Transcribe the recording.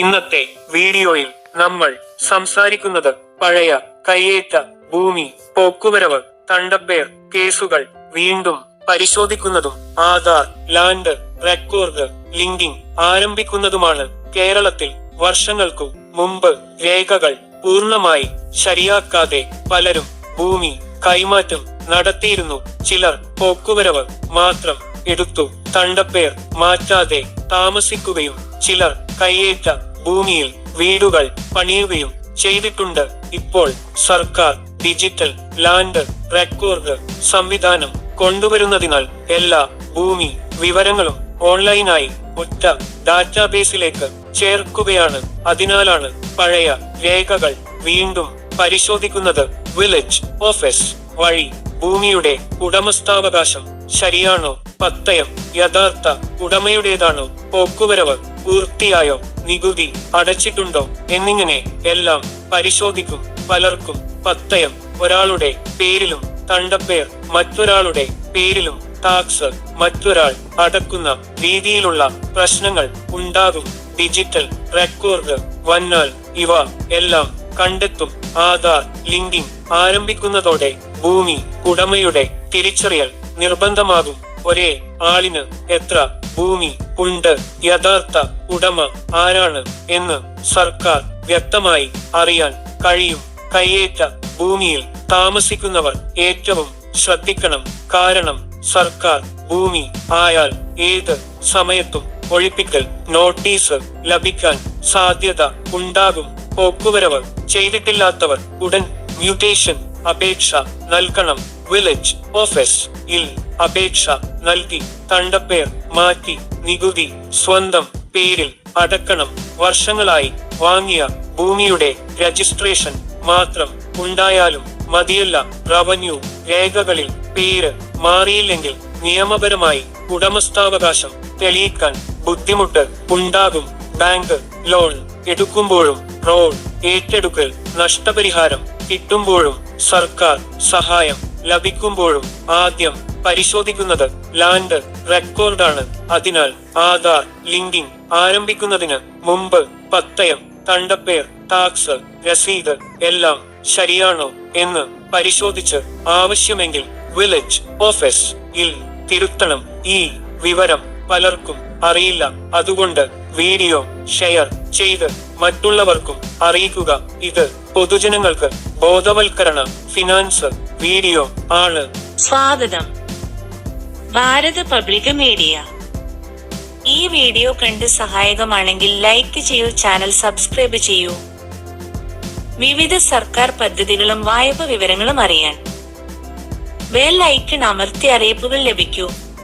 ഇന്നത്തെ വീഡിയോയിൽ നമ്മൾ സംസാരിക്കുന്നത് പഴയ കയ്യേറ്റ ഭൂമി പോക്കുവരവ് തണ്ടപ്പേർ കേസുകൾ വീണ്ടും പരിശോധിക്കുന്നതും ആധാർ ലാൻഡ് റെക്കോർഡ് ലിങ്കിംഗ് ആരംഭിക്കുന്നതുമാണ് കേരളത്തിൽ വർഷങ്ങൾക്കു മുമ്പ് രേഖകൾ പൂർണമായി ശരിയാക്കാതെ പലരും ഭൂമി കൈമാറ്റം നടത്തിയിരുന്നു. ചിലർ പോക്കുവരവ് മാത്രം എടുത്തു തണ്ടപ്പേർ മാറ്റാതെ താമസിക്കുകയും ചിലർ കയ്യേറ്റ ഭൂമിയിൽ വീടുകൾ പണിയുകയും ചെയ്തിട്ടുണ്ട്. ഇപ്പോൾ സർക്കാർ ഡിജിറ്റൽ ലാൻഡ് റെക്കോർഡ് സംവിധാനം കൊണ്ടുവരുന്നതിനാൽ എല്ലാ ഭൂമി വിവരങ്ങളും ഓൺലൈനായി ഒറ്റ ഡാറ്റാബേസിലേക്ക് ചേർക്കുകയാണ്. അതിനാലാണ് പഴയ രേഖകൾ വീണ്ടും പരിശോധിക്കുന്നത്. വില്ലേജ് ഓഫീസ് വഴി ഭൂമിയുടെ ഉടമസ്ഥാവകാശം ശരിയാണോ? പത്തയം യഥാർത്ഥ ഉടമയുടേതാണോ? പോക്കുവരവ് പൂർത്തിയായോ? നികുതി അടച്ചിട്ടുണ്ടോ? എന്നിങ്ങനെ എല്ലാം പരിശോധിക്കും. പലർക്കും പത്തയം ഒരാളുടെ പേരിലും തണ്ടപ്പേർ മറ്റൊരാളുടെ പേരിലും ടാക്സ് മറ്റൊരാൾ അടക്കുന്ന രീതിയിലുള്ള പ്രശ്നങ്ങൾ ഉണ്ടാകും. ഡിജിറ്റൽ റെക്കോർഡ് വന്നാൽ ഇവ എല്ലാം കണ്ടെത്തും. ആധാർ ലിങ്കിംഗ് ആരംഭിക്കുന്നതോടെ ഭൂമി ഉടമയുടെ തിരിച്ചറിയൽ നിർബന്ധമാകും. ഒരേ ആളിന് എത്ര ഭൂമി ഉണ്ട് യഥാർത്ഥ ഉടമ ആരാണ് എന്ന് സർക്കാർ വ്യക്തമായി അറിയാൻ കഴിയും. കയ്യേറ്റ ഭൂമിയിൽ താമസിക്കുന്നവർ ഏറ്റവും ശ്രദ്ധിക്കണം. കാരണം സർക്കാർ ഭൂമി ആയാൽ ഏത് സമയത്തും ഒഴിപ്പിക്കൽ നോട്ടീസ് ലഭിക്കാൻ സാധ്യത ഉണ്ടാകും. പോക്കുവരവ് ചെയ്തിട്ടില്ലാത്തവർ ഉടൻ മ്യൂട്ടേഷൻ അപേക്ഷ നൽകണം. വില്ലേജ് ഓഫീസ് ഇൽ അപേക്ഷ നൽകി തണ്ടപ്പേർ മാറ്റി നികുതി സ്വന്തം പേരിൽ അടക്കണം. വർഷങ്ങളായി വാങ്ങിയ ഭൂമിയുടെ രജിസ്ട്രേഷൻ മാത്രം ഉണ്ടായാലും മതിയല്ല. റവന്യൂ രേഖകളിൽ പേര് മാറിയില്ലെങ്കിൽ നിയമപരമായി ഉടമസ്ഥാവകാശം തെളിയിക്കാൻ ബുദ്ധിമുട്ട് ഉണ്ടാകും. ബാങ്ക് ലോൺ എടുക്കുമ്പോഴും റോഡ് ഏറ്റെടുക്കൽ നഷ്ടപരിഹാരം കിട്ടുമ്പോഴും സർക്കാർ സഹായം ലഭിക്കുമ്പോഴും ആദ്യം പരിശോധിക്കുന്നത് ലാൻഡ് റെക്കോർഡാണ്. അതിനാൽ ആധാർ ലിങ്കിംഗ് ആരംഭിക്കുന്നതിന് മുമ്പ് പത്തയം തണ്ടപ്പേർ ടാക്സ് രസീത് എല്ലാം ശരിയാണോ എന്ന് പരിശോധിച്ച് ആവശ്യമെങ്കിൽ വില്ലേജ് ഓഫീസ് ഇൽ തിരുത്തണം. ഈ വിവരം പലർക്കും അറിയില്ല. അതുകൊണ്ട് വീഡിയോ ഷെയർ ചെയ്ത് മറ്റുള്ളവർക്കും അറിയിക്കുക. ഇത് പൊതുജനങ്ങൾക്ക് ബോധവൽക്കരണ ഫിനാൻസ് വീഡിയോ ആണ്. സ്വാഗതം. Bharat public media. ഈ വീഡിയോ കണ്ട് സഹായകമാണെങ്കിൽ ലൈക്ക് ചെയ്യൂ ചാനൽ സബ്സ്ക്രൈബ് ചെയ്യൂ. വിവിധ സർക്കാർ പദ്ധതികളും വായ്പ വിവരങ്ങളും അറിയാൻ. ബെൽ ഐക്കൺ അമർത്തി അറിയിപ്പുകൾ ലഭിക്കൂ.